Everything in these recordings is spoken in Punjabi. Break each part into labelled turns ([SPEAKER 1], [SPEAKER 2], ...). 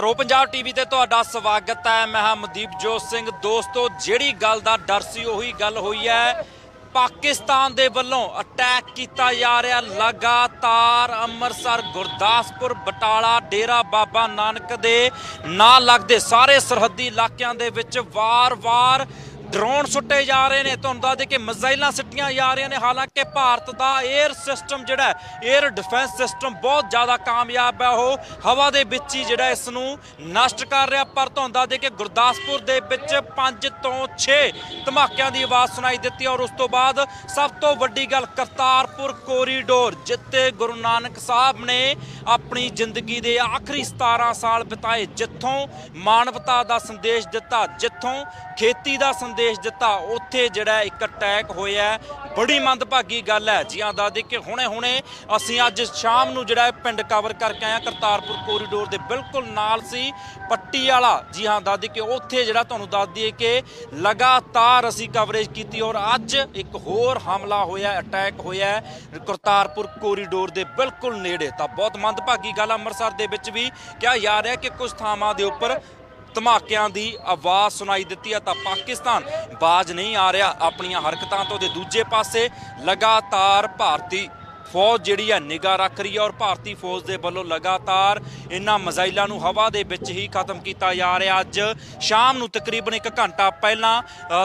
[SPEAKER 1] ਪ੍ਰੋ ਪੰਜਾਬ ਟੀਵੀ ਤੇ ਤੁਹਾਡਾ ਸਵਾਗਤ ਹੈ। ਮੈਂ ਹਾਂ ਮਨਦੀਪ ਜੋਤ ਸਿੰਘ। ਦੋਸਤੋ, ਜਿਹੜੀ ਗੱਲ ਦਾ ਡਰ ਸੀ, ਉਹੀ ਗੱਲ ਹੋਈ ਹੈ। ਪਾਕਿਸਤਾਨ ਦੇ ਵੱਲੋਂ ਅਟੈਕ ਕੀਤਾ ਜਾ ਰਿਹਾ। ਲਗਾਤਾਰ ਅੰਮ੍ਰਿਤਸਰ, ਗੁਰਦਾਸਪੁਰ, ਬਟਾਲਾ, ਡੇਰਾ ਬਾਬਾ ਨਾਨਕ ਦੇ ਨਾਲ ਲੱਗਦੇ। ਸਾਰੇ ਸਰਹੱਦੀ ਇਲਾਕਿਆਂ ਦੇ ਵਿੱਚ ਵਾਰ-ਵਾਰ ਡਰੋਨ ਸੁੱਟੇ ਜਾ ਰਹੇ ਨੇ। ਤੁਹਾਨੂੰ ਦੱਸ ਦੇ ਕਿ ਮਿਜ਼ਾਈਲਾਂ ਸਿੱਟੀਆਂ ਜਾ ਰਹੀਆਂ ਨੇ। ਹਾਲਾਂਕਿ ਭਾਰਤ ਦਾ 에ਅਰ ਸਿਸਟਮ ਜਿਹੜਾ 에ਅਰ ਡਿਫੈਂਸ ਸਿਸਟਮ ਬਹੁਤ ਜ਼ਿਆਦਾ ਕਾਮਯਾਬ ਹੈ। ਉਹ ਹਵਾ ਦੇ ਵਿੱਚ ਹੀ ਜਿਹੜਾ ਇਸ ਨੂੰ ਨਸ਼ਟ ਕਰ ਰਿਹਾ। ਪਰ ਤੁਹਾਨੂੰ ਦੱਸ ਦੇ ਕਿ ਗੁਰਦਾਸਪੁਰ ਦੇ ਵਿੱਚ 5 ਤੋਂ 6 ਧਮਾਕਿਆਂ ਦੀ ਆਵਾਜ਼ ਸੁਣਾਈ ਦਿੱਤੀ ਔਰ ਉਸ ਤੋਂ ਬਾਅਦ ਸਭ ਤੋਂ ਵੱਡੀ ਗੱਲ ਕਰਤਾਰਪੁਰ ਕੋਰੀਡੋਰ ਜਿੱਥੇ ਗੁਰੂ ਨਾਨਕ ਸਾਹਿਬ ਨੇ ਆਪਣੀ ਜ਼ਿੰਦਗੀ ਦੇ ਆਖਰੀ 17 ਸਾਲ ਬਿਤਾਏ, ਜਿੱਥੋਂ ਮਾਨਵਤਾ ਦਾ ਸੰਦੇਸ਼ ਦਿੱਤਾ, ਜਿੱਥੋਂ ਖੇਤੀ ਦਾ ਸੰਦੇਸ਼ ਦਿੱਤਾ। ਉੱਥੇ ਜਿਹੜਾ ਇੱਕ ਅਟੈਕ ਹੋਇਆ ਬੜੀ ਮੰਦਭਾਗੀ ਗੱਲ ਹੈ। ਜੀ ਹਾਂ ਦੱਸਦੀ ਕਿ ਹੁਣੇ-ਹੁਣੇ ਅਸੀਂ ਅੱਜ ਸ਼ਾਮ ਨੂੰ ਜਿਹੜਾ ਪਿੰਡ ਕਵਰ ਕਰਕੇ ਆਏ ਕਰਤਾਰਪੁਰ ਕੋਰੀਡੋਰ ਦੇ ਬਿਲਕੁਲ ਨਾਲ ਸੀ, ਪੱਟੀ ਵਾਲਾ। ਜੀ ਹਾਂ ਦੱਸਦੀ ਕਿ ਉੱਥੇ ਜਿਹੜਾ ਤੁਹਾਨੂੰ ਦੱਸ ਦਈਏ ਕਿ ਲਗਾਤਾਰ ਅਸੀਂ ਕਵਰੇਜ ਕੀਤੀ ਔਰ ਅੱਜ ਇੱਕ ਹੋਰ ਹਮਲਾ ਹੋਇਆ ਅਟੈਕ ਹੋਇਆ ਕਰਤਾਰਪੁਰ ਕੋਰੀਡੋਰ ਦੇ ਬਿਲਕੁਲ ਨੇੜੇ। ਤਾਂ ਬਹੁਤ ਮੰਦਭਾਗੀ ਗੱਲ ਅੰਮ੍ਰਿਤਸਰ ਦੇ ਵਿੱਚ ਵੀ। ਕਿਹਾ ਜਾ ਰਿਹਾ ਕਿ ਕੁਝ ਥਾਵਾਂ ਦੇ ਉੱਪਰ ਧਮਾਕਿਆਂ ਦੀ ਆਵਾਜ਼ ਸੁਣਾਈ ਦਿੱਤੀ ਹੈ ਤਾਂ ਪਾਕਿਸਤਾਨ ਬਾਜ ਨਹੀਂ ਆ ਰਿਹਾ ਆਪਣੀਆਂ ਹਰਕਤਾਂ ਤੋਂ। ਤੇ ਦੂਜੇ ਪਾਸੇ ਲਗਾਤਾਰ ਭਾਰਤੀ ਫੌਜ ਜਿਹੜੀ ਹੈ ਨਿਗਾਹ ਰੱਖ ਰਹੀ ਹੈ ਔਰ ਭਾਰਤੀ ਫੌਜ ਦੇ ਵੱਲੋਂ ਲਗਾਤਾਰ ਇਹਨਾਂ ਮਜ਼ਾਈਲਾਂ ਨੂੰ ਹਵਾ ਦੇ ਵਿੱਚ ਹੀ ਖਤਮ ਕੀਤਾ ਜਾ ਰਿਹਾ। ਅੱਜ ਸ਼ਾਮ ਨੂੰ ਤਕਰੀਬਨ 1 ਘੰਟਾ ਪਹਿਲਾਂ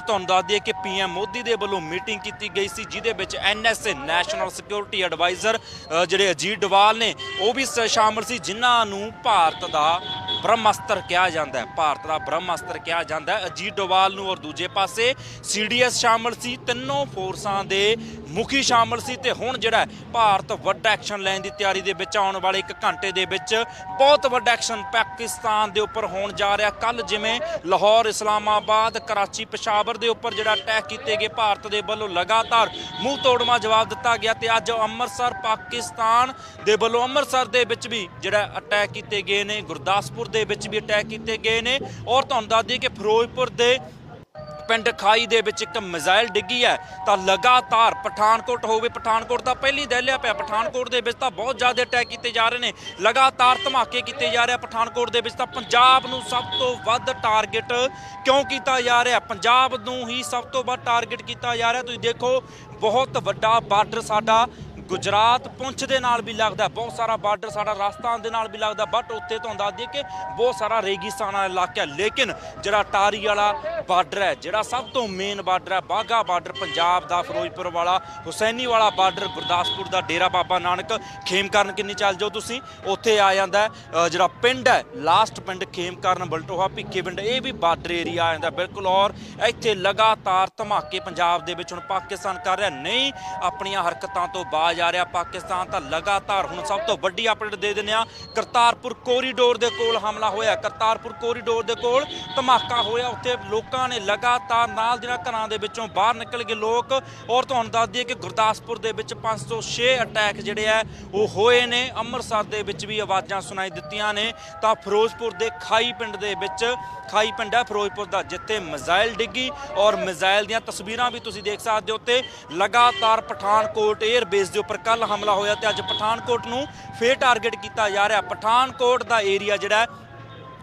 [SPEAKER 1] ਤੁਹਾਨੂੰ ਦੱਸ ਦਈਏ ਕਿ ਪੀਐਮ ਮੋਦੀ ਦੇ ਵੱਲੋਂ ਮੀਟਿੰਗ ਕੀਤੀ ਗਈ ਸੀ, ਜਿਹਦੇ ਵਿੱਚ ਐਨਐਸਏ ਨੈਸ਼ਨਲ ਸਿਕਿਉਰਿਟੀ ਐਡਵਾਈਜ਼ਰ ਜਿਹੜੇ ਅਜੀਤ ਡਵਾਲ ਨੇ, ਉਹ ਵੀ ਸ- ਸ਼ਾਮਲ ਸੀ, ਜਿਨ੍ਹਾਂ ਨੂੰ ਭਾਰਤ ਦਾ ਬ੍ਰਹਮਅਸਤਰ ਕਿਹਾ ਜਾਂਦਾ ਹੈ। ਭਾਰਤ ਦਾ ਬ੍ਰਹਮਅਸਤਰ ਕਿਹਾ ਜਾਂਦਾ ਹੈ। ਅਜੀਤ ਡੋਵਾਲ ਨੂੰ ਔਰ ਦੂਜੇ ਪਾਸੇ ਸੀਡੀਐਸ ਸ਼ਾਮਲ ਸੀ। ਤਿੰਨੋਂ ਫੋਰਸਾਂ ਦੇ ਮੁਖੀ ਸ਼ਾਮਲ ਸੀ ਤੇ ਹੁਣ ਜਿਹੜਾ ਭਾਰਤ ਵੱਡਾ ਐਕਸ਼ਨ ਲੈਣ ਦੀ ਤਿਆਰੀ ਦੇ ਵਿੱਚ ਆਉਣ ਵਾਲੇ ਇੱਕ ਘੰਟੇ ਦੇ ਵਿੱਚ ਬਹੁਤ ਵੱਡਾ ਐਕਸ਼ਨ ਪਾਕਿਸਤਾਨ ਦੇ ਉੱਪਰ ਹੋਣ ਜਾ ਰਿਹਾ। ਕੱਲ ਜਿਵੇਂ ਲਾਹੌਰ, ਇਸਲਾਮਾਬਾਦ, ਕਰਾਚੀ, ਪਸ਼ਾਵਰ ਦੇ ਉੱਪਰ ਜਿਹੜਾ ਅਟੈਕ ਕੀਤੇ ਗਏ, ਭਾਰਤ ਦੇ ਵੱਲੋਂ ਲਗਾਤਾਰ ਮੂੰਹ ਤੋੜਵਾ ਜਵਾਬ ਦਿੱਤਾ ਗਿਆ ਤੇ ਅੱਜ ਅੰਮ੍ਰਿਤਸਰ, ਪਾਕਿਸਤਾਨ ਦੇ ਵੱਲੋਂ ਅੰਮ੍ਰਿਤਸਰ ਦੇ ਵਿੱਚ ਵੀ ਜਿਹੜਾ ਅਟੈਕ ਕੀਤੇ ਗਏ ਨੇ। ਗੁਰਦਾਸਪੁਰ ਦੇ ਵਿੱਚ ਵੀ ਅਟੈਕ ਕੀਤੇ ਗਏ ਨੇ ਔਰ ਤੁਹਾਨੂੰ ਦੱਸ ਦਈਏ ਕਿ ਫਿਰੋਜ਼ਪੁਰ ਦੇ ਪਿੰਡ ਖਾਈ ਦੇ ਵਿੱਚ ਇੱਕ ਮਿਜ਼ਾਈਲ ਡਿੱਗੀ ਹੈ, ਤਾਂ ਲਗਾਤਾਰ ਪਠਾਨਕੋਟ ਹੋਵੇ ਪਠਾਨਕੋਟ ਦਾ ਪਹਿਲੀ ਦਹਿਲਿਆ ਪਿਆ। ਪਠਾਨਕੋਟ ਦੇ ਵਿੱਚ ਤਾਂ ਬਹੁਤ ਜ਼ਿਆਦਾ ਅਟੈਕ ਕੀਤੇ ਜਾ ਰਹੇ ਨੇ। ਲਗਾਤਾਰ ਧਮਾਕੇ ਕੀਤੇ ਜਾ ਰਹੇ ਪਠਾਨਕੋਟ ਦੇ ਵਿੱਚ ਤਾਂ ਪੰਜਾਬ ਨੂੰ ਸਭ ਤੋਂ ਵੱਧ ਟਾਰਗੇਟ ਕਿਉਂ ਕੀਤਾ ਜਾ ਰਿਹਾ? ਪੰਜਾਬ ਨੂੰ ਹੀ ਸਭ ਤੋਂ ਵੱਧ ਟਾਰਗੇਟ ਕੀਤਾ ਜਾ ਰਿਹਾ। ਤੁਸੀਂ ਦੇਖੋ, ਬਹੁਤ ਵੱਡਾ ਬਾਰਡਰ ਸਾਡਾ ਗੁਜਰਾਤ ਪੁੰਛ ਦੇ ਨਾਲ ਵੀ ਲੱਗਦਾ ਬਹੁਤ ਸਾਰਾ ਬਾਰਡਰ ਸਾਡਾ ਰਾਜਸਥਾਨ ਦੇ ਨਾਲ ਵੀ ਲੱਗਦਾ ਬਟ ਉੱਥੇ ਤੁਹਾਨੂੰ ਦੱਸ ਦਈਏ ਕਿ ਬਹੁਤ ਸਾਰਾ ਰੇਗਿਸਤਾਨ ਵਾਲਾ ਇਲਾਕਾ ਹੈ। ਲੇਕਿਨ ਜਿਹੜਾ ਟਾਰੀ ਵਾਲਾ ਬਾਰਡਰ ਹੈ, ਜਿਹੜਾ ਸਭ ਤੋਂ ਮੇਨ ਬਾਰਡਰ ਹੈ ਬਾਗਾ ਬਾਰਡਰ, ਪੰਜਾਬ ਦਾ, ਫਿਰੋਜ਼ਪੁਰ ਵਾਲਾ, ਹੁਸੈਨੀ ਵਾਲਾ ਬਾਰਡਰ, ਗੁਰਦਾਸਪੁਰ ਦਾ ਡੇਰਾ ਬਾਬਾ ਨਾਨਕ, ਖੇਮਕਰਨ ਕਿੰਨੀ ਚੱਲ ਜਾਓ ਤੁਸੀਂ, ਉੱਥੇ ਆ ਜਾਂਦਾ ਜਿਹੜਾ ਪਿੰਡ ਹੈ ਲਾਸਟ ਪਿੰਡ ਖੇਮਕਰਨ, ਬਲਟੋਹਾ, ਭਿੱਖੇ ਪਿੰਡ, ਇਹ ਵੀ ਬਾਰਡਰ ਏਰੀਆ ਆ ਜਾਂਦਾ ਬਿਲਕੁਲ। ਔਰ ਇੱਥੇ ਲਗਾਤਾਰ ਧਮਾਕੇ ਪੰਜਾਬ ਦੇ ਵਿੱਚ ਹੁਣ ਪਾਕਿਸਤਾਨ ਕਰ ਰਿਹਾ ਨਹੀਂ, ਆਪਣੀਆਂ ਹਰਕਤਾਂ ਤੋਂ ਬਾਜ ਜਾ ਰਿਹਾ ਪਾਕਿਸਤਾਨ ਤਾਂ ਲਗਾਤਾਰ ਹੁਣ ਸਭ ਤੋਂ ਵੱਡੀ ਅਪਡੇਟ ਦੇ ਦਿੰਦੇ ਆ ਕਰਤਾਰਪੁਰ ਕੋਰੀਡੋਰ ਦੇ ਕੋਲ ਹਮਲਾ ਹੋਇਆ। ਕਰਤਾਰਪੁਰ ਕੋਰੀਡੋਰ ਦੇ ਕੋਲ ਧਮਾਕਾ ਹੋਇਆ। ਉੱਥੇ ਲੋਕਾਂ ਨੇ ਲਗਾਤਾਰ ਨਾਲ ਜਿਹੜਾ ਘਰਾਂ ਦੇ ਵਿੱਚੋਂ ਬਾਹਰ ਨਿਕਲ ਗਏ ਲੋਕ। ਔਰ ਤੁਹਾਨੂੰ ਦੱਸ ਦਈਏ ਕਿ ਗੁਰਦਾਸਪੁਰ ਦੇ ਵਿੱਚ 506 ਅਟੈਕ ਜਿਹੜੇ ਆ, ਉਹ ਹੋਏ ਨੇ। ਅੰਮ੍ਰਿਤਸਰ ਦੇ ਵਿੱਚ ਵੀ ਆਵਾਜ਼ਾਂ ਸੁਣਾਈ ਦਿੱਤੀਆਂ ਨੇ। ਤਾਂ ਫਿਰੋਜ਼ਪੁਰ ਦੇ ਖਾਈ ਪਿੰਡ ਦੇ ਵਿੱਚ, ਖਾਈ ਪਿੰਡ ਹੈ ਫਿਰੋਜ਼ਪੁਰ ਦਾ, ਜਿੱਥੇ ਮਿਜ਼ਾਈਲ ਡਿੱਗੀ। ਔਰ ਮਿਜ਼ਾਈਲ ਦੀਆਂ ਤਸਵੀਰਾਂ ਵੀ ਤੁਸੀਂ ਦੇਖ ਸਕਦੇ ਹੋ। ਤੇ ਲਗਾਤਾਰ ਪਠਾਨਕੋਟ 에ਅਰ ਬੇਸ ਦੇ ਉੱਪਰ ਕੱਲ ਹਮਲਾ ਹੋਇਆ ਤੇ ਅੱਜ ਪਠਾਨਕੋਟ ਨੂੰ ਫੇਰ ਟਾਰਗੇਟ ਕੀਤਾ ਜਾ ਰਿਹਾ। ਪਠਾਨਕੋਟ ਦਾ ਏਰੀਆ ਜਿਹੜਾ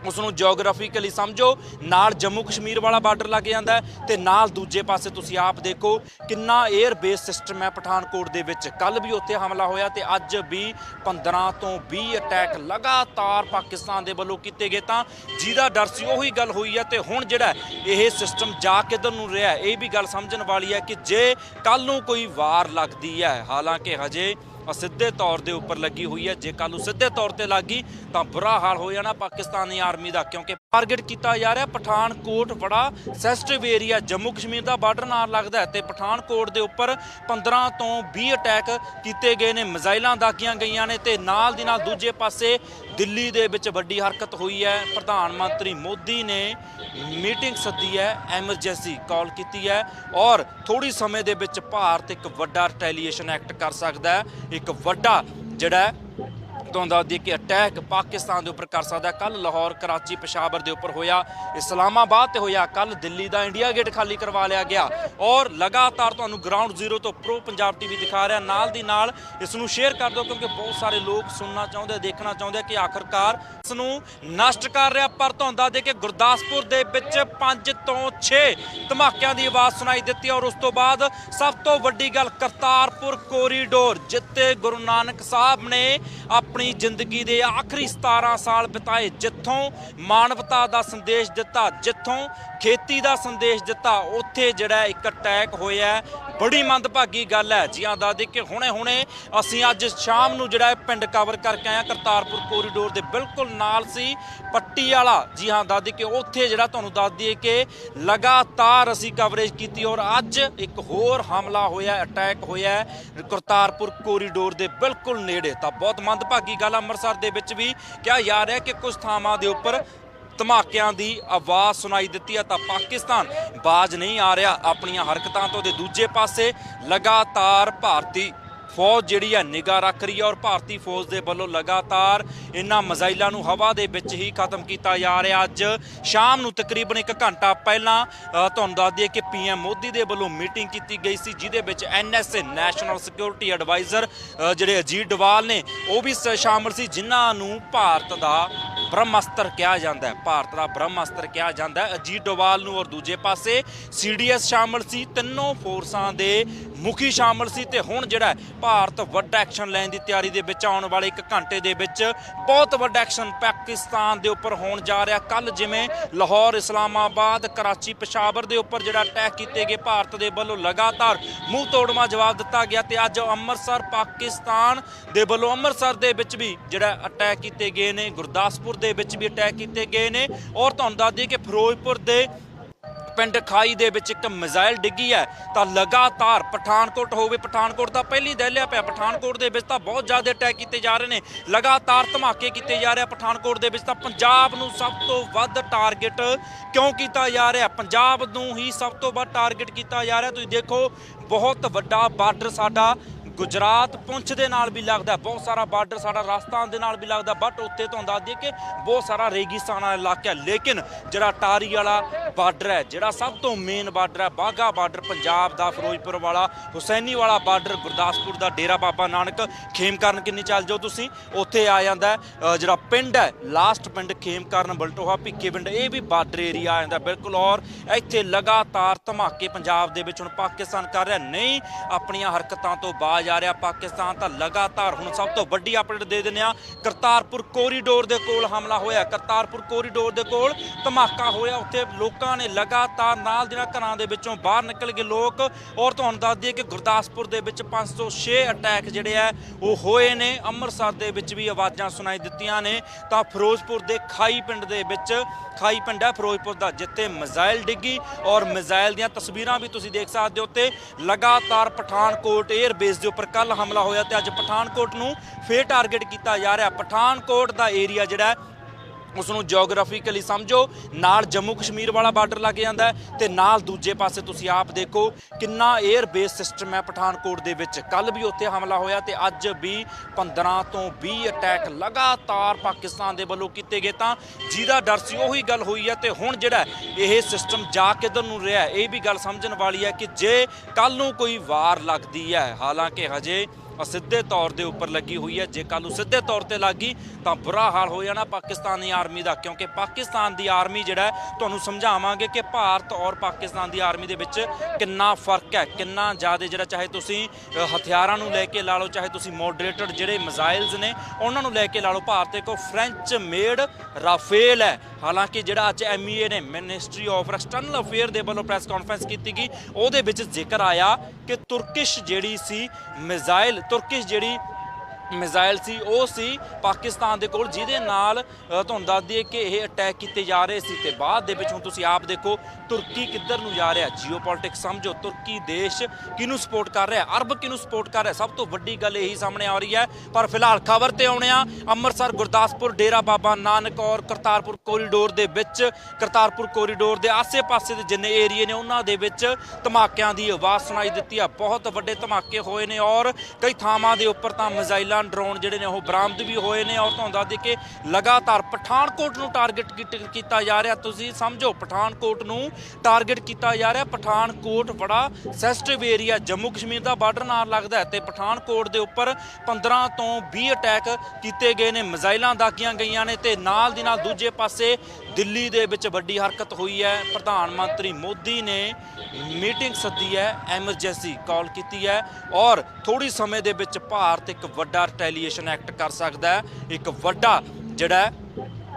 [SPEAKER 1] ਉਸ ਨੂੰ ਜੀਓਗ੍ਰਾਫੀਕਲੀ ਸਮਝੋ। ਨਾਲ ਜੰਮੂ ਕਸ਼ਮੀਰ ਵਾਲਾ ਬਾਰਡਰ ਲੱਗ ਜਾਂਦਾ ਹੈ ਤੇ ਨਾਲ ਦੂਜੇ ਪਾਸੇ ਤੁਸੀਂ ਆਪ ਦੇਖੋ ਕਿੰਨਾ 에ਅਰ ਬੇਸ ਸਿਸਟਮ ਹੈ ਪਠਾਨਕੋਟ ਦੇ ਵਿੱਚ। ਕੱਲ ਵੀ ਉੱਥੇ ਹਮਲਾ ਹੋਇਆ ਤੇ ਅੱਜ ਵੀ 15 ਤੋਂ 20 ਅਟੈਕ ਲਗਾਤਾਰ ਪਾਕਿਸਤਾਨ ਦੇ ਵੱਲੋਂ ਕੀਤੇ ਗਏ। ਤਾਂ ਜਿਹਦਾ ਡਰ ਸੀ ਉਹੀ ਗੱਲ ਹੋਈ ਹੈ ਤੇ ਹੁਣ ਜਿਹੜਾ ਇਹ ਸਿਸਟਮ ਜਾ ਕਿੱਧਰ ਨੂੰ ਰਿਹਾ ਇਹ ਵੀ ਗੱਲ ਸਮਝਣ ਵਾਲੀ ਹੈ ਕਿ ਜੇ ਕੱਲ ਨੂੰ ਕੋਈ ਵਾਰ ਲੱਗਦੀ ਹੈ, ਹਾਲਾਂਕਿ ਹਜੇ ਅਸਿੱਧੇ ਤੌਰ ਦੇ ਉੱਪਰ ਲੱਗੀ ਹੋਈ ਹੈ। ਜੇ ਕੱਲ ਨੂੰ ਸਿੱਧੇ ਤੌਰ ਤੇ ਲੱਗੀ, ਤਾਂ ਬੁਰਾ ਹਾਲ ਹੋ ਜਾਣਾ ਪਾਕਿਸਤਾਨੀ ਆਰਮੀ ਦਾ, ਕਿਉਂਕਿ ਟਾਰਗੇਟ ਕੀਤਾ ਜਾ ਰਿਹਾ ਪਠਾਨਕੋਟ ਬੜਾ ਸੈਂਸਿਟਿਵ ਏਰੀਆ, ਜੰਮੂ ਕਸ਼ਮੀਰ ਦਾ ਬਾਰਡਰ ਨਾਲ ਲੱਗਦਾ ਹੈ ਤੇ ਪਠਾਨਕੋਟ ਦੇ ਉੱਪਰ 15 ਤੋਂ 20 ਅਟੈਕ ਕੀਤੇ ਗਏ ਨੇ, ਮਿਜ਼ਾਈਲਾਂ ਦਾਗੀਆਂ ਗਈਆਂ ਨੇ ਤੇ ਨਾਲ ਦੀ ਨਾਲ ਦੂਜੇ ਪਾਸੇ ਦਿੱਲੀ ਦੇ ਵਿੱਚ ਵੱਡੀ ਹਰਕਤ ਹੋਈ ਹੈ। ਪ੍ਰਧਾਨ ਮੰਤਰੀ ਮੋਦੀ ਨੇ ਮੀਟਿੰਗ ਸੱਦੀ ਹੈ, ਐਮਰਜੈਂਸੀ ਕਾਲ ਕੀਤੀ ਹੈ ਔਰ ਥੋੜੀ ਸਮੇਂ ਦੇ ਵਿੱਚ ਭਾਰਤ ਇੱਕ ਵੱਡਾ ਰਿਟੈਲੀਏਸ਼ਨ ਐਕਟ ਕਰ ਸਕਦਾ ਹੈ। ਇੱਕ ਵੱਡਾ ਜਿਹੜਾ ਹੈ ਤੁਹਾਨੂੰ ਦੱਸ ਦਈਏ ਕਿ ਅਟੈਕ ਪਾਕਿਸਤਾਨ ਦੇ ਉੱਪਰ ਕਰ ਸਕਦਾ ਕੱਲ ਲਾਹੌਰ, ਕਰਾਚੀ, ਪਸ਼ਾਵਰ ਦੇ ਉੱਪਰ ਹੋਇਆ ਇਸਲਾਮਾਬਾਦ ਤੇ ਹੋਇਆ। ਕੱਲ ਦਿੱਲੀ ਦਾ ਇੰਡੀਆ ਗੇਟ ਖਾਲੀ ਕਰਵਾ ਲਿਆ ਗਿਆ ਔਰ ਲਗਾਤਾਰ ਤੁਹਾਨੂੰ ਗਰਾਊਂਡ ਜ਼ੀਰੋ ਤੋਂ ਪ੍ਰੋ ਪੰਜਾਬ ਟੀਵੀ ਦਿਖਾ ਰਿਹਾ। ਨਾਲ ਦੀ ਨਾਲ ਇਸ ਨੂੰ ਸ਼ੇਅਰ ਕਰ ਦਿਓ ਕਿਉਂਕਿ ਬਹੁਤ ਸਾਰੇ ਲੋਕ ਸੁਣਨਾ ਚਾਹੁੰਦੇ, ਦੇਖਣਾ ਚਾਹੁੰਦੇ ਕਿ ਆਖਰਕਾਰ ਇਸ ਨੂੰ ਨਸ਼ਟ ਕਰ ਰਿਹਾ। ਪਰ ਤੁਹਾਨੂੰ ਦੱਸ ਦਈਏ ਕਿ ਗੁਰਦਾਸਪੁਰ ਦੇ ਵਿੱਚ 5 ਤੋਂ 6 ਧਮਾਕਿਆਂ ਦੀ ਆਵਾਜ਼ ਸੁਣਾਈ ਦਿੱਤੀ ਔਰ ਉਸ ਤੋਂ ਬਾਅਦ ਸਭ ਤੋਂ ਵੱਡੀ ਗੱਲ ਕਰਤਾਰਪੁਰ ਕੋਰੀਡੋਰ ਜਿੱਤੇ ਗੁਰੂ ਨਾਨਕ ਸਾਹਿਬ ਨੇ ਆਪਣੀ ਜ਼ਿੰਦਗੀ ਦੇ ਆਖਰੀ 17 ਸਾਲ ਬਿਤਾਏ, ਜਿੱਥੋਂ ਮਾਨਵਤਾ ਦਾ ਸੰਦੇਸ਼ ਦਿੱਤਾ, ਜਿੱਥੋਂ ਖੇਤੀ ਦਾ ਸੰਦੇਸ਼ ਦਿੱਤਾ, ਉੱਥੇ ਜਿਹੜਾ ਇੱਕ ਅਟੈਕ ਹੋਇਆ ਬੜੀ ਮੰਦਭਾਗੀ ਗੱਲ ਹੈ। ਜੀ ਹਾਂ ਦਾਦੀ ਕਿ ਹੁਣੇ ਹੁਣੇ ਅਸੀਂ ਅੱਜ ਸ਼ਾਮ ਨੂੰ ਜਿਹੜਾ ਪਿੰਡ ਕਵਰ ਕਰਕੇ ਆਏ ਹਾਂ, ਕਰਤਾਰਪੁਰ ਕੋਰੀਡੋਰ ਦੇ ਬਿਲਕੁਲ ਨਾਲ ਸੀ, ਪੱਟੀ ਵਾਲਾ। ਜੀ ਹਾਂ ਦਾਦੀ ਕਿ ਉੱਥੇ ਜਿਹੜਾ ਤੁਹਾਨੂੰ ਦੱਸ ਦਈਏ ਕਿ ਲਗਾਤਾਰ ਅਸੀਂ ਕਵਰੇਜ ਕੀਤੀ ਔਰ ਅੱਜ ਇੱਕ ਹੋਰ ਹਮਲਾ ਹੋਇਆ ਅਟੈਕ ਹੋਇਆ ਕਰਤਾਰਪੁਰ ਕੋਰੀਡੋਰ ਦੇ ਬਿਲਕੁਲ ਨੇੜੇ। ਤਾਂ ਬਹੁਤ ਮੰਦਭਾਗੀ ਗੱਲ ਅੰਮ੍ਰਿਤਸਰ ਦੇ ਵਿੱਚ ਵੀ ਕਿਹਾ ਜਾ ਰਿਹਾ ਕਿ ਕੁਝ ਥਾਵਾਂ ਦੇ ਉੱਪਰ ਧਮਾਕਿਆਂ ਦੀ ਆਵਾਜ਼ ਸੁਣਾਈ ਦਿੱਤੀ ਹੈ ਤਾਂ ਪਾਕਿਸਤਾਨ ਬਾਜ ਨਹੀਂ ਆ ਰਿਹਾ। ਆਪਣੀਆਂ ਹਰਕਤਾਂ ਤੋਂ ਦੇ ਦੂਜੇ ਪਾਸੇ ਲਗਾਤਾਰ ਭਾਰਤੀ ਫੌਜ ਜਿਹੜੀ ਹੈ ਨਿਗਾਹ ਰੱਖ ਰਹੀ ਹੈ ਔਰ ਭਾਰਤੀ ਫੌਜ ਦੇ ਵੱਲੋਂ ਲਗਾਤਾਰ ਇਹਨਾਂ ਮਿਜ਼ਾਈਲਾਂ ਨੂੰ ਹਵਾ ਦੇ ਵਿੱਚ ਹੀ ਖਤਮ ਕੀਤਾ ਜਾ ਰਿਹਾ। ਅੱਜ ਸ਼ਾਮ ਨੂੰ ਤਕਰੀਬਨ 1 ਘੰਟਾ ਪਹਿਲਾਂ ਤੁਹਾਨੂੰ ਦੱਸ ਦਈਏ ਕਿ ਪੀਐਮ ਮੋਦੀ ਦੇ ਵੱਲੋਂ ਮੀਟਿੰਗ ਕੀਤੀ ਗਈ ਸੀ, ਜਿਹਦੇ ਵਿੱਚ ਐਨਐਸਏ ਨੈਸ਼ਨਲ ਸਿਕਿਉਰਿਟੀ ਐਡਵਾਈਜ਼ਰ ਜਿਹੜੇ ਅਜੀਤ ਡਵਾਲ ਨੇ, ਉਹ ਵੀ ਸ- ਸ਼ਾਮਲ ਸੀ, ਜਿਨ੍ਹਾਂ ਨੂੰ ਭਾਰਤ ਦਾ ਬ੍ਰਹਮਅਸਤਰ ਕਿਹਾ ਜਾਂਦਾ ਹੈ। ਭਾਰਤ ਦਾ ਬ੍ਰਹਮਅਸਤਰ ਕਿਹਾ ਜਾਂਦਾ ਹੈ। ਅਜੀਤ ਡੋਵਾਲ ਨੂੰ ਔਰ ਦੂਜੇ ਪਾਸੇ ਸੀਡੀਐਸ ਸ਼ਾਮਲ ਸੀ, ਤਿੰਨੋਂ ਫੋਰਸਾਂ ਦੇ ਮੁਖੀ ਸ਼ਾਮਲ ਸੀ ਤੇ ਹੁਣ ਜਿਹੜਾ ਭਾਰਤ ਵੱਡਾ ਐਕਸ਼ਨ ਲੈਣ ਦੀ ਤਿਆਰੀ ਦੇ ਵਿੱਚ ਆਉਣ ਵਾਲੇ ਇੱਕ ਘੰਟੇ ਦੇ ਵਿੱਚ ਬਹੁਤ ਵੱਡਾ ਐਕਸ਼ਨ ਪਾਕਿਸਤਾਨ ਦੇ ਉੱਪਰ ਹੋਣ ਜਾ ਰਿਹਾ। ਕੱਲ ਜਿਵੇਂ ਲਾਹੌਰ, ਇਸਲਾਮਾਬਾਦ, ਕਰਾਚੀ, ਪਸ਼ਾਵਰ ਦੇ ਉੱਪਰ ਜਿਹੜਾ ਅਟੈਕ ਕੀਤੇ ਗਏ, ਭਾਰਤ ਦੇ ਵੱਲੋਂ ਲਗਾਤਾਰ ਮੂੰਹ ਤੋੜਵਾ ਜਵਾਬ ਦਿੱਤਾ ਗਿਆ ਤੇ ਅੱਜ ਅੰਮ੍ਰਿਤਸਰ, ਪਾਕਿਸਤਾਨ ਦੇ ਵੱਲੋਂ ਅੰਮ੍ਰਿਤਸਰ ਦੇ ਵਿੱਚ ਵੀ ਜਿਹੜਾ ਅਟੈਕ ਕੀਤੇ ਗਏ ਨੇ, ਗੁਰਦਾਸਪੁਰ ਦੇ ਵਿੱਚ ਵੀ ਅਟੈਕ ਕੀਤੇ ਗਏ ਨੇ ਔਰ ਤੁਹਾਨੂੰ ਦੱਸ ਦਈਏ ਕਿ ਫਿਰੋਜ਼ਪੁਰ ਦੇ ਪਿੰਡ ਖਾਈ ਦੇ ਵਿੱਚ ਇੱਕ ਮਿਜ਼ਾਈਲ ਡਿੱਗੀ ਹੈ, ਤਾਂ ਲਗਾਤਾਰ ਪਠਾਨਕੋਟ ਹੋਵੇ, ਪਠਾਨਕੋਟ ਦਾ ਪਹਿਲੀ ਦਹਿਲਿਆ ਪਿਆ। ਪਠਾਨਕੋਟ ਦੇ ਵਿੱਚ ਤਾਂ ਬਹੁਤ ਜ਼ਿਆਦਾ ਅਟੈਕ ਕੀਤੇ ਜਾ ਰਹੇ ਨੇ। ਲਗਾਤਾਰ ਧਮਾਕੇ ਕੀਤੇ ਜਾ ਰਹੇ ਪਠਾਨਕੋਟ ਦੇ ਵਿੱਚ ਤਾਂ ਪੰਜਾਬ ਨੂੰ ਸਭ ਤੋਂ ਵੱਧ ਟਾਰਗੇਟ ਕਿਉਂ ਕੀਤਾ ਜਾ ਰਿਹਾ? ਪੰਜਾਬ ਨੂੰ ਹੀ ਸਭ ਤੋਂ ਵੱਧ ਟਾਰਗੇਟ ਕੀਤਾ ਜਾ ਰਿਹਾ। ਤੁਸੀਂ ਦੇਖੋ, ਬਹੁਤ ਵੱਡਾ ਬਾਰਡਰ ਸਾਡਾ ਗੁਜਰਾਤ ਪੁੰਛ ਦੇ ਨਾਲ ਵੀ ਲੱਗਦਾ ਬਹੁਤ ਸਾਰਾ ਬਾਰਡਰ, ਸਾਡਾ ਰਾਜਸਥਾਨ ਦੇ ਨਾਲ ਵੀ ਲੱਗਦਾ ਬਟ ਉੱਥੇ ਤੁਹਾਨੂੰ ਦੱਸ ਦਈਏ ਕਿ ਬਹੁਤ ਸਾਰਾ ਰੇਗਿਸਤਾਨ ਵਾਲਾ ਇਲਾਕਾ ਹੈ। ਲੇਕਿਨ ਜਿਹੜਾ ਟਾਰੀ ਵਾਲਾ ਬਾਰਡਰ ਹੈ, ਜਿਹੜਾ ਸਭ ਤੋਂ ਮੇਨ ਬਾਰਡਰ ਹੈ ਬਾਗਾ ਬਾਰਡਰ, ਪੰਜਾਬ ਦਾ, ਫਿਰੋਜ਼ਪੁਰ ਵਾਲਾ, ਹੁਸੈਨੀ ਵਾਲਾ ਬਾਰਡਰ, ਗੁਰਦਾਸਪੁਰ ਦਾ ਡੇਰਾ ਬਾਬਾ ਨਾਨਕ, ਖੇਮਕਰਨ ਕਿੰਨੀ ਚੱਲ ਜਾਓ ਤੁਸੀਂ, ਉੱਥੇ ਆ ਜਾਂਦਾ ਜਿਹੜਾ ਪਿੰਡ ਹੈ ਲਾਸਟ ਪਿੰਡ ਖੇਮਕਰਨ, ਬਲਟੋਹਾ, ਭਿੱਖੇ ਪਿੰਡ, ਇਹ ਵੀ ਬਾਰਡਰ ਏਰੀਆ ਆ ਜਾਂਦਾ ਬਿਲਕੁਲ। ਔਰ ਇੱਥੇ ਲਗਾਤਾਰ ਧਮਾਕੇ ਪੰਜਾਬ ਦੇ ਵਿੱਚ ਹੁਣ ਪਾਕਿਸਤਾਨ ਕਰ ਰਿਹਾ ਨਹੀਂ, ਆਪਣੀਆਂ ਹਰਕਤਾਂ ਤੋਂ ਬਾਜ ਆ ਰਿਹਾ ਪਾਕਿਸਤਾਨ ਤਾਂ ਲਗਾਤਾਰ ਹੁਣ ਸਭ ਤੋਂ ਵੱਡੀ ਅਪਡੇਟ ਦੇ ਦਿੰਦੇ ਆ। ਕਰਤਾਰਪੁਰ ਕੋਰੀਡੋਰ ਦੇ ਕੋਲ ਹਮਲਾ ਹੋਇਆ। ਕਰਤਾਰਪੁਰ ਕੋਰੀਡੋਰ ਦੇ ਕੋਲ ਧਮਾਕਾ ਹੋਇਆ। ਉੱਥੇ ਲੋਕਾਂ ਨੇ ਲਗਾਤਾਰ ਨਾਲ ਦੀਆਂ ਘਰਾਂ ਦੇ ਵਿੱਚੋਂ ਬਾਹਰ ਨਿਕਲ ਗਏ ਲੋਕ। ਔਰ ਤੁਹਾਨੂੰ ਦੱਸ ਦਈਏ ਕਿ ਗੁਰਦਾਸਪੁਰ ਦੇ ਵਿੱਚ 506 ਅਟੈਕ ਜਿਹੜੇ ਆ, ਉਹ ਹੋਏ ਨੇ। ਅੰਮ੍ਰਿਤਸਰ ਦੇ ਵਿੱਚ ਵੀ ਆਵਾਜ਼ਾਂ ਸੁਣਾਈ ਦਿੱਤੀਆਂ ਨੇ। ਤਾਂ ਫਿਰੋਜ਼ਪੁਰ ਦੇ ਖਾਈ ਪਿੰਡ ਦੇ ਵਿੱਚ, ਖਾਈ ਪਿੰਡ ਹੈ ਫਿਰੋਜ਼ਪੁਰ ਦਾ, ਜਿੱਥੇ ਮਿਜ਼ਾਈਲ ਡਿੱਗੀ। ਔਰ ਮਿਜ਼ਾਈਲ ਦੀਆਂ ਤਸਵੀਰਾਂ ਵੀ ਤੁਸੀਂ ਦੇਖ ਸਕਦੇ ਹੋ ਤੇ ਲਗਾਤਾਰ ਪਠਾਨਕੋਟ 에ਅਰ ਬੇਸ ਦੇ ਉੱਪਰ ਕੱਲ ਹਮਲਾ ਹੋਇਆ ਤੇ ਅੱਜ ਪਠਾਨਕੋਟ ਨੂੰ ਫੇਰ ਟਾਰਗੇਟ ਕੀਤਾ ਜਾ ਰਿਹਾ। ਪਠਾਨਕੋਟ ਦਾ ਏਰੀਆ ਜਿਹੜਾ ਉਸ ਨੂੰ ਜੀਓਗ੍ਰਾਫਿਕਲੀ ਸਮਝੋ, ਨਾਲ ਜੰਮੂ ਕਸ਼ਮੀਰ ਵਾਲਾ ਬਾਰਡਰ ਲੱਗ ਜਾਂਦਾ ਹੈ ਤੇ ਨਾਲ ਦੂਜੇ ਪਾਸੇ ਤੁਸੀਂ ਆਪ ਦੇਖੋ ਕਿੰਨਾ 에ਅਰ ਬੇਸ ਸਿਸਟਮ ਹੈ ਪਠਾਨਕੋਟ ਦੇ ਵਿੱਚ। ਕੱਲ ਵੀ ਉੱਥੇ ਹਮਲਾ ਹੋਇਆ ਤੇ ਅੱਜ ਵੀ 15 ਤੋਂ 20 ਅਟੈਕ ਲਗਾਤਾਰ ਪਾਕਿਸਤਾਨ ਦੇ ਵੱਲੋਂ ਕੀਤੇ ਗਏ ਤਾਂ ਜਿਹਦਾ ਡਰ ਸੀ ਉਹੀ ਗੱਲ ਹੋਈ ਹੈ ਤੇ ਹੁਣ ਜਿਹੜਾ ਇਹ ਸਿਸਟਮ ਜਾ ਕਿੱਧਰ ਨੂੰ ਰਿਹਾ ਇਹ ਵੀ ਗੱਲ ਸਮਝਣ ਵਾਲੀ ਹੈ ਕਿ ਜੇ ਕੱਲ ਨੂੰ ਕੋਈ ਵਾਰ ਲੱਗਦੀ ਹੈ, ਹਾਲਾਂਕਿ ਹਜੇ ਅਸਿੱਧੇ ਤੌਰ ਦੇ ਉੱਪਰ ਲੱਗੀ ਹੋਈ ਹੈ। ਜੇ ਕੱਲ ਨੂੰ ਸਿੱਧੇ ਤੌਰ ਤੇ ਲੱਗੀ ਤਾਂ ਬੁਰਾ ਹਾਲ ਹੋ ਜਾਣਾ ਪਾਕਿਸਤਾਨੀ ਆਰਮੀ ਦਾ, ਕਿਉਂਕਿ ਪਾਕਿਸਤਾਨ ਦੀ ਆਰਮੀ ਜਿਹੜਾ ਤੁਹਾਨੂੰ ਸਮਝਾਵਾਂਗੇ ਕਿ ਭਾਰਤ ਔਰ ਪਾਕਿਸਤਾਨ ਦੀ ਆਰਮੀ ਦੇ ਵਿੱਚ ਕਿੰਨਾ ਫ਼ਰਕ ਹੈ, ਕਿੰਨਾ ਜ਼ਿਆਦਾ ਜਿਹੜਾ ਚਾਹੇ ਤੁਸੀਂ ਹਥਿਆਰਾਂ ਨੂੰ ਲੈ ਕੇ ਲਾ ਲਓ, ਚਾਹੇ ਤੁਸੀਂ ਮੋਡਰੇਟਡ ਜਿਹੜੇ ਮਿਜ਼ਾਈਲਸ ਨੇ, ਉਹਨਾਂ ਨੂੰ ਲੈ ਕੇ ਲਾ ਲਓ। ਭਾਰਤ ਇੱਕ ਫ੍ਰੈਂਚ ਮੇਡ ਰਾਫੇਲ ਹੈ। ਹਾਲਾਂਕਿ ਜਿਹੜਾ ਅੱਜ ਐਮਈਏ ਨੇ ਮਿਨਿਸਟਰੀ ਆਫ ਐਕਸਟਰਨਲ ਅਫੇਅਰ ਦੇ ਵੱਲੋਂ ਪ੍ਰੈਸ ਕਾਨਫਰੰਸ ਕੀਤੀ ਗਈ, ਉਹਦੇ ਵਿੱਚ ਜ਼ਿਕਰ ਆਇਆ ਕਿ ਤੁਰਕਿਸ਼ ਜਿਹੜੀ ਸੀ ਮਿਜ਼ਾਈਲ ਤੁਰਕਿਸ਼ ਜਿਹੜੀ ਮਿਜ਼ਾਈਲ ਸੀ, ਉਹ ਸੀ ਪਾਕਿਸਤਾਨ ਦੇ ਕੋਲ, ਜਿਹਦੇ ਨਾਲ ਤੁਹਾਨੂੰ ਦੱਸ ਦਈਏ ਕਿ ਇਹ ਅਟੈਕ ਕੀਤੇ ਜਾ ਰਹੇ ਸੀ ਤੇ ਬਾਅਦ ਦੇ ਵਿੱਚ ਹੁਣ ਤੁਸੀਂ ਆਪ ਦੇਖੋ, ਤੁਰਕੀ ਕਿੱਧਰ ਨੂੰ ਜਾ ਰਿਹਾ? ਜੀਓਪੋਲਿਟਿਕਸ ਸਮਝੋ, ਤੁਰਕੀ ਦੇਸ਼ ਕਿਹਨੂੰ ਸਪੋਰਟ ਕਰ ਰਿਹਾ? ਅਰਬ ਕਿਹਨੂੰ ਸਪੋਰਟ ਕਰ ਰਿਹਾ? ਸਭ ਤੋਂ ਵੱਡੀ ਗੱਲ ਇਹੀ ਸਾਹਮਣੇ ਆ ਰਹੀ ਹੈ। ਪਰ ਫਿਲਹਾਲ ਖਬਰ ਤੇ ਆਉਣੇ ਆ, ਅੰਮ੍ਰਿਤਸਰ, ਗੁਰਦਾਸਪੁਰ, ਡੇਰਾ ਬਾਬਾ ਨਾਨਕ ਔਰ ਕਰਤਾਰਪੁਰ ਕੋਰੀਡੋਰ ਦੇ ਵਿੱਚ, ਕਰਤਾਰਪੁਰ ਕੋਰੀਡੋਰ ਦੇ ਆਸੇ-ਪਾਸੇ ਦੇ ਜਿੰਨੇ ਏਰੀਏ ਨੇ, ਉਹਨਾਂ ਦੇ ਵਿੱਚ ਧਮਾਕਿਆਂ ਦੀ ਆਵਾਜ਼ ਸੁਣਾਈ ਦਿੱਤੀ ਆ। ਬਹੁਤ ਵੱਡੇ ਧਮਾਕੇ ਹੋਏ ਨੇ ਔਰ ਕਈ ਥਾਵਾਂ ਦੇ ਉੱਪਰ ਤਾਂ ਮਿਜ਼ਾਈਲਾਂ ਪਾਕਿਸਤਾਨ ਡਰੋਨ ਜਿਹੜੇ ਨੇ ਉਹ ਬਰਾਮਦ ਵੀ ਹੋਏ ਨੇ ਔਰ ਤੁਹਾਨੂੰ ਦੱਸ ਦਈਏ ਕਿ ਲਗਾਤਾਰ ਪਠਾਨਕੋਟ ਨੂੰ ਟਾਰਗੇਟ ਕੀਤਾ ਜਾ ਰਿਹਾ। ਤੁਸੀਂ ਸਮਝੋ, ਪਠਾਨਕੋਟ ਨੂੰ ਟਾਰਗੇਟ ਕੀਤਾ ਜਾ ਰਿਹਾ। ਪਠਾਨਕੋਟ ਬੜਾ ਸੈਂਸਿਟਿਵ ਏਰੀਆ, ਜੰਮੂ ਕਸ਼ਮੀਰ ਦਾ ਬਾਰਡਰ ਨਾਲ ਲੱਗਦਾ ਹੈ ਤੇ ਪਠਾਨਕੋਟ ਦੇ ਉੱਪਰ 15 ਤੋਂ 20 ਅਟੈਕ ਕੀਤੇ ਗਏ ਨੇ, ਮਿਜ਼ਾਈਲਾਂ ਦਾਗੀਆਂ ਗਈਆਂ ਨੇ ਤੇ ਨਾਲ ਦੀ ਨਾਲ ਦੂਜੇ ਪਾਸੇ ਦਿੱਲੀ ਦੇ ਵਿੱਚ ਵੱਡੀ ਹਰਕਤ ਹੋਈ ਹੈ। ਪ੍ਰਧਾਨ ਮੰਤਰੀ ਮੋਦੀ ਨੇ ਮੀਟਿੰਗ ਸੱਦੀ ਹੈ, ਐਮਰਜੈਂਸੀ ਕਾਲ ਕੀਤੀ ਹੈ ਔਰ ਥੋੜੀ ਸਮੇਂ ਦੇ ਵਿੱਚ ਭਾਰਤ ਇੱਕ ਵੱਡਾ ਰਿਟੈਲੀਏਸ਼ਨ ਐਕਟ ਕਰ ਸਕਦਾ ਹੈ। ਇੱਕ ਵੱਡਾ ਜਿਹੜਾ ਹੈ,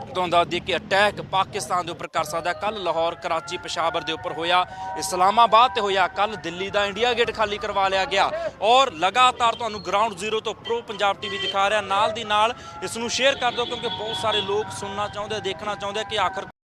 [SPEAKER 1] ਤੁਹਾਨੂੰ ਦੱਸ ਦਈਏ ਅਟੈਕ ਪਾਕਿਸਤਾਨ ਦੇ ਉੱਪਰ ਕਰ ਸਕਦਾ ਕੱਲ ਲਾਹੌਰ, ਕਰਾਚੀ, ਪਸ਼ਾਵਰ ਦੇ ਉੱਪਰ ਹੋਇਆ, ਇਸਲਾਮਾਬਾਦ ਤੇ ਹੋਇਆ। ਕੱਲ ਦਿੱਲੀ ਦਾ ਇੰਡੀਆ ਗੇਟ ਖਾਲੀ ਕਰਵਾ ਲਿਆ ਗਿਆ। ਔਰ ਲਗਾਤਾਰ ਤੁਹਾਨੂੰ ਗਰਾਊਂਡ ਜ਼ੀਰੋ ਤੋਂ ਪ੍ਰੋ ਪੰਜਾਬ ਟੀਵੀ ਦਿਖਾ ਰਿਹਾ। ਨਾਲ ਦੀ ਨਾਲ ਇਸ ਨੂੰ ਸ਼ੇਅਰ ਕਰ ਦਿਓ ਕਿਉਂਕਿ ਬਹੁਤ ਸਾਰੇ ਲੋਕ ਸੁਣਨਾ ਚਾਹੁੰਦੇ, ਦੇਖਣਾ ਚਾਹੁੰਦੇ ਕਿ ਆਖਰ